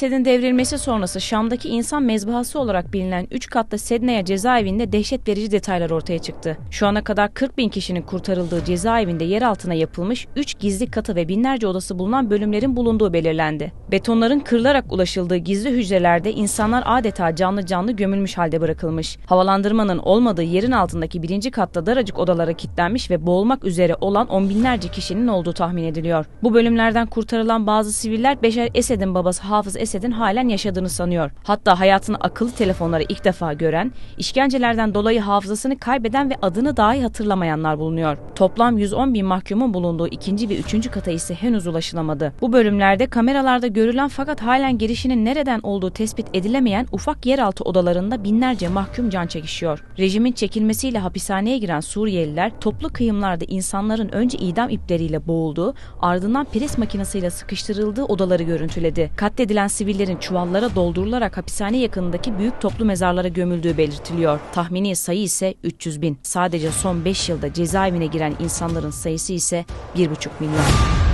Esed'in devrilmesi sonrası Şam'daki insan mezbahası olarak bilinen 3 katlı Sednaya cezaevinde dehşet verici detaylar ortaya çıktı. Şu ana kadar 40 bin kişinin kurtarıldığı cezaevinde yer altına yapılmış 3 gizli katı ve binlerce odası bulunan bölümlerin bulunduğu belirlendi. Betonların kırılarak ulaşıldığı gizli hücrelerde insanlar adeta canlı canlı gömülmüş halde bırakılmış. Havalandırmanın olmadığı yerin altındaki birinci katta daracık odalara kilitlenmiş ve boğulmak üzere olan on binlerce kişinin olduğu tahmin ediliyor. Bu bölümlerden kurtarılan bazı siviller Beşer Esed'in babası Hafız Esed'in halen yaşadığını sanıyor. Hatta hayatını akıllı telefonları ilk defa gören, işkencelerden dolayı hafızasını kaybeden ve adını dahi hatırlamayanlar bulunuyor. Toplam 110 bin mahkumun bulunduğu ikinci ve üçüncü kata ise henüz ulaşılamadı. Bu bölümlerde kameralarda görülen fakat halen girişinin nereden olduğu tespit edilemeyen ufak yeraltı odalarında binlerce mahkum can çekişiyor. Rejimin çekilmesiyle hapishaneye giren Suriyeliler toplu kıyımlarda insanların önce idam ipleriyle boğulduğu, ardından pres makinesiyle sıkıştırıldığı odaları görüntüledi. Katledilen sivillerin çuvallara doldurularak hapishane yakınındaki büyük toplu mezarlara gömüldüğü belirtiliyor. Tahmini sayı ise 300 bin. Sadece son 5 yılda cezaevine giren insanların sayısı ise 1,5 milyon.